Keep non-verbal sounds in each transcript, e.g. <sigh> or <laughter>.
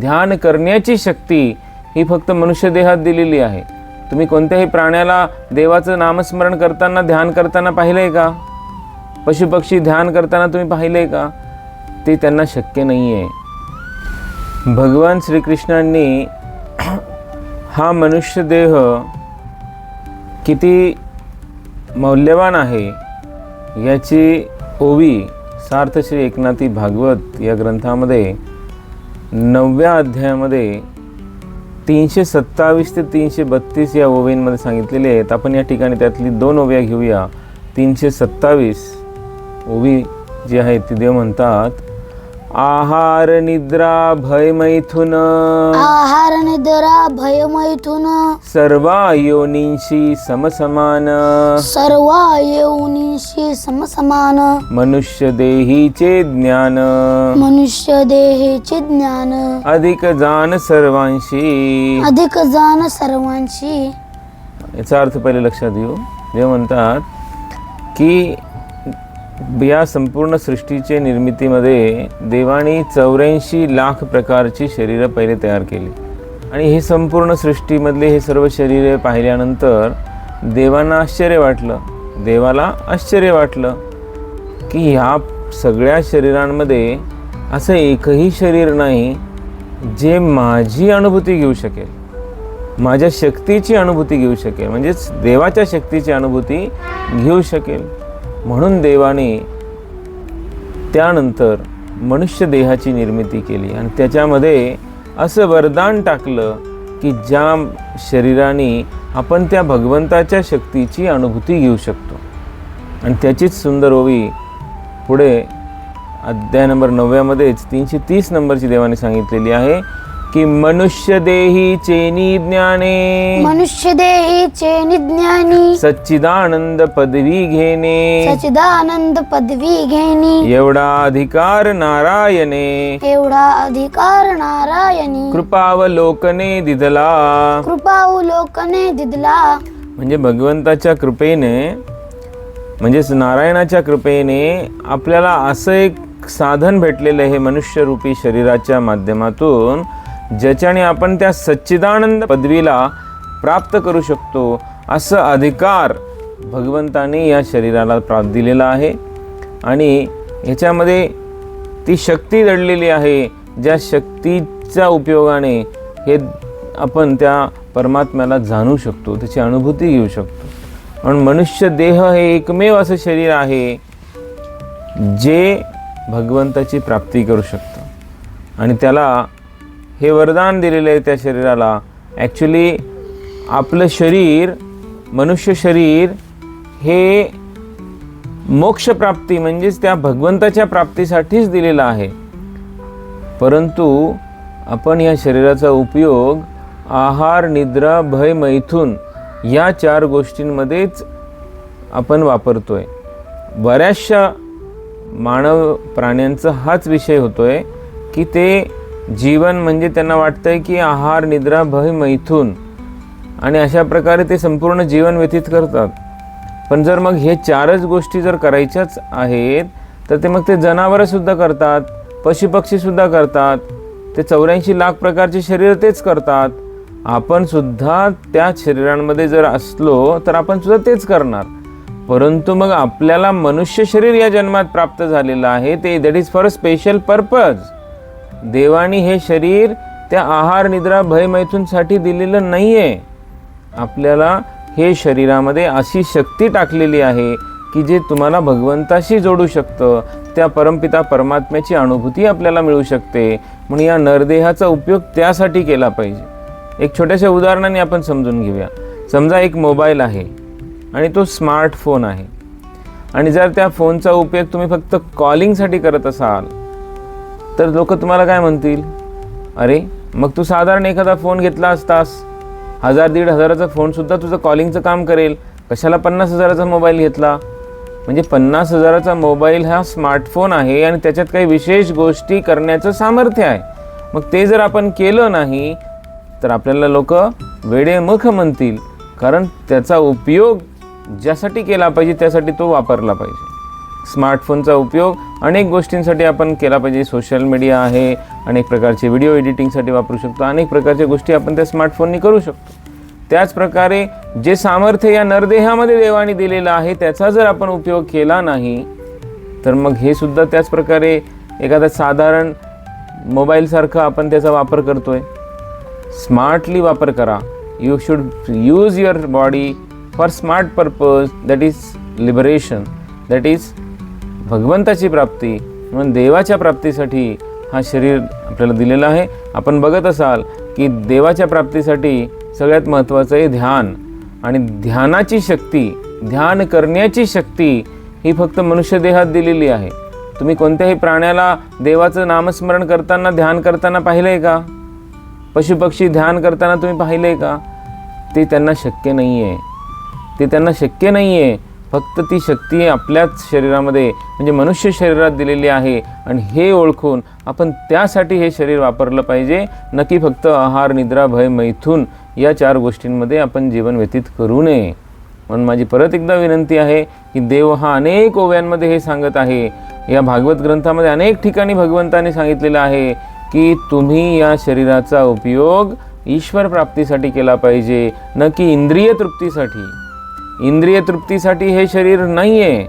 ध्यान करण्याची शक्ती ही फक्त मनुष्य देहात दिलेली आहे. तुम्ही कोणत्याही प्राण्याला देवाचं नामस्मरण करताना ध्यान करताना पाहिलं आहे का? पशुपक्षी ध्यान करताना तुम्ही पाहिलंय का? ते त्यांना शक्य नाही आहे भगवान श्रीकृष्णांनी <clears throat> हा मनुष्य देह किती मौल्यवान आहे याची ओवी सार्थ श्री एकनाथी भागवत या ग्रंथामध्ये नवव्या अध्यायामध्ये तीनशे सत्तावीस ते तीनशे बत्तीस या ओव्यांमध्ये सांगितलेले आहेत. आपण या ठिकाणी त्यातली दोन ओव्या घेऊया. तीनशे सत्तावीस ओवी जी आहे ती देव म्हणतात आहार निद्रा भय मैथुन आहार निद्रा भय मैथुन सर्वा योनींशी समसमान। सर्व येऊनीशी समसमान। मनुष्य देहीचे ज्ञान। मनुष्य देहेचे ज्ञान। अधिक जाण सर्वांशी। अधिक जाण सर्वांशी। याचा अर्थ पहिले लक्षात घेऊ देव म्हणतात की या संपूर्ण सृष्टीचे निर्मितीमध्ये देवाने चौऱ्याऐंशी लाख प्रकारची शरीरं पहिले तयार केली. आणि हे संपूर्ण सृष्टीमधले हे सर्व शरीरे पाहिल्यानंतर देवांना आश्चर्य वाटलं. देवाला आश्चर्य वाटलं की ह्या सगळ्या शरीरांमध्ये असं एकही शरीर नाही जे माझी अनुभूती घेऊ शकेल. माझ्या शक्तीची अनुभूती घेऊ शकेल. म्हणजेच देवाच्या शक्तीची अनुभूती घेऊ शकेल. म्हणून देवाने त्यानंतर मनुष्य देहाची निर्मिती केली. आणि त्याच्यामध्ये असं वरदान टाकलं की ज्या शरीराने आपण त्या भगवंताच्या शक्तीची अनुभूती घेऊ शकतो. आणि त्याचीच सुंदर ओवी पुढे अध्याय नंबर नवव्यामध्येच तीनशे तीस नंबरची देवाने सांगितलेली आहे. की मनुष्य देही चेनी ज्ञाने। मनुष्य देहेचे निज्ञानी सच्चिदानंद पदवी घेणे सचिदानंद पदवी घेणी एवढा अधिकार नारायणे। एवढा अधिकार नारायणी। कृपावलोकने दिदला। कृपावलोकने दिदला। म्हणजे भगवंताच्या कृपेने म्हणजेच नारायणाच्या कृपेने आपल्याला असं एक साधन भेटलेलं आहे मनुष्यरूपी शरीराच्या माध्यमातून ज्याच्याने आपण त्या सच्चिदानंद पदवीला प्राप्त करू शकतो असं अधिकार भगवंताने या शरीराला प्राप्त दिलेला आहे. आणि ह्याच्यामध्ये ती शक्ती दडलेली आहे ज्या शक्तीच्या उपयोगाने हे आपण त्या परमात्म्याला जाणू शकतो त्याची अनुभूती घेऊ शकतो. म्हणून मनुष्य देह हे एकमेव असं शरीर आहे जे भगवंताची प्राप्ती करू शकतं. आणि त्याला हे वरदान दिलेलं आहे त्या शरीराला. ॲक्च्युली आपलं शरीर मनुष्य शरीर हे मोक्षप्राप्ती म्हणजेच त्या भगवंताच्या प्राप्तीसाठीच दिलेलं आहे. परंतु आपण या शरीराचा उपयोग आहार निद्रा भय मैथून या चार गोष्टींमध्येच आपण वापरतो आहे बऱ्याचशा मानव प्राण्यांचा हाच विषय होतो आहे की ते जीवन म्हणजे त्यांना वाटतंय की आहार निद्रा भय मैथून. आणि अशा प्रकारे ते संपूर्ण जीवन व्यतीत करतात. पण जर मग हे चारच गोष्टी जर करायच्याच आहेत तर ते मग ते जनावरंसुद्धा करतात पशुपक्षीसुद्धा करतात ते चौऱ्याऐंशी लाख प्रकारचे शरीर तेच करतात. आपण सुद्धा त्या शरीरांमध्ये जर असलो तर आपण सुद्धा तेच करणार. परंतु मग आपल्याला मनुष्य शरीर या जन्मात प्राप्त झालेलं आहे ते that is for a special purpose देवानी हे शरीर त्या आहार निद्रा भय मैथूनसाठी दिलेलं नाही आहे आपल्याला हे शरीरामध्ये अशी शक्ती टाकलेली आहे की जे तुम्हाला भगवंताशी जोडू शकतं. त्या परमपिता परमात्म्याची अनुभूती आपल्याला मिळू शकते. म्हणून या नरदेहाचा उपयोग त्यासाठी केला पाहिजे. एक छोट्याशा उदाहरणाने आपण समजून घेऊया. समजा एक मोबाईल आहे आणि तो स्मार्टफोन आहे. आणि जर त्या फोनचा उपयोग तुम्ही फक्त कॉलिंगसाठी करत असाल तर लोक तुम्हाला काय म्हणतील? अरे मग तू साधारण एखादा फोन घेतला असतास. हजार दीड हजाराचा फोनसुद्धा तुझं कॉलिंगचं काम करेल. कशाला पन्नास हजाराचा मोबाईल घेतला? म्हणजे पन्नास हजाराचा मोबाईल हा स्मार्टफोन आहे आणि त्याच्यात काही विशेष गोष्टी करण्याचं सामर्थ्य आहे. मग ते जर आपण केलं नाही तर आपल्याला लोक वेडेमुख म्हणतील. कारण त्याचा उपयोग ज्यासाठी केला पाहिजे त्यासाठी तो वापरला पाहिजे. स्मार्टफोनचा उपयोग अनेक गोष्टींसाठी आपण केला पाहिजे. सोशल मीडिया आहे अनेक प्रकारचे व्हिडिओ एडिटिंगसाठी वापरू शकतो. अनेक प्रकारच्या गोष्टी आपण त्या स्मार्टफोननी करू शकतो. त्याचप्रकारे जे सामर्थ्य या नरदेहामध्ये देवाने दिलेलं आहे त्याचा जर आपण उपयोग केला नाही तर मग हे सुद्धा त्याच प्रकारे एखादा साधारण मोबाईलसारखा आपण त्याचा वापर करतो आहे स्मार्टली वापर करा. You should use your body for smart purpose that is liberation that is भगवंताची प्राप्ती म्हणून देवाच्या प्राप्तीसाठी हा शरीर आपल्याला दिलेला आहे. आपण बघत असाल की देवाच्या प्राप्तीसाठी सगळ्यात महत्त्वाचं आहे ध्यान. आणि ध्यानाची शक्ती ध्यान करण्याची शक्ती ही फक्त मनुष्य देहात दिलेली आहे. तुम्ही कोणत्याही प्राण्याला देवाचं नामस्मरण करताना ध्यान करताना पाहिलं आहे का? पशुपक्षी ध्यान करताना तुम्ही पाहिलं आहे का? ते त्यांना शक्य नाही आहे ते त्यांना शक्य नाही आहे फक्त ती शक्ती आपल्याच शरीरामध्ये म्हणजे मनुष्य शरीरात दिलेली आहे आणि हे ओळखून आपण त्यासाठी हे शरीर वापरलं पाहिजे. नक्की फक्त आहार निद्रा भय मैथून या चार गोष्टींमध्ये आपण जीवन व्यतीत करू नये. म्हणून माझी परत एकदा विनंती आहे की देव हा अनेक ओव्यांमध्ये हे सांगत आहे. या भागवत ग्रंथामध्ये अनेक ठिकाणी भगवंताने सांगितलेलं आहे की तुम्ही या शरीराचा उपयोग ईश्वर प्राप्तीसाठी केला पाहिजे न की इंद्रिय तृप्तीसाठी. इंद्रिय तृप्तीसाठी हे शरीर नाही आहे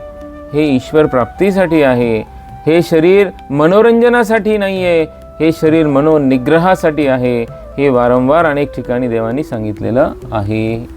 हे ईश्वर प्राप्तीसाठी आहे. हे शरीर मनोरंजनासाठी नाही आहे हे शरीर मनोनिग्रहासाठी आहे. हे वारंवार अनेक ठिकाणी देवांनी सांगितलेलं आहे.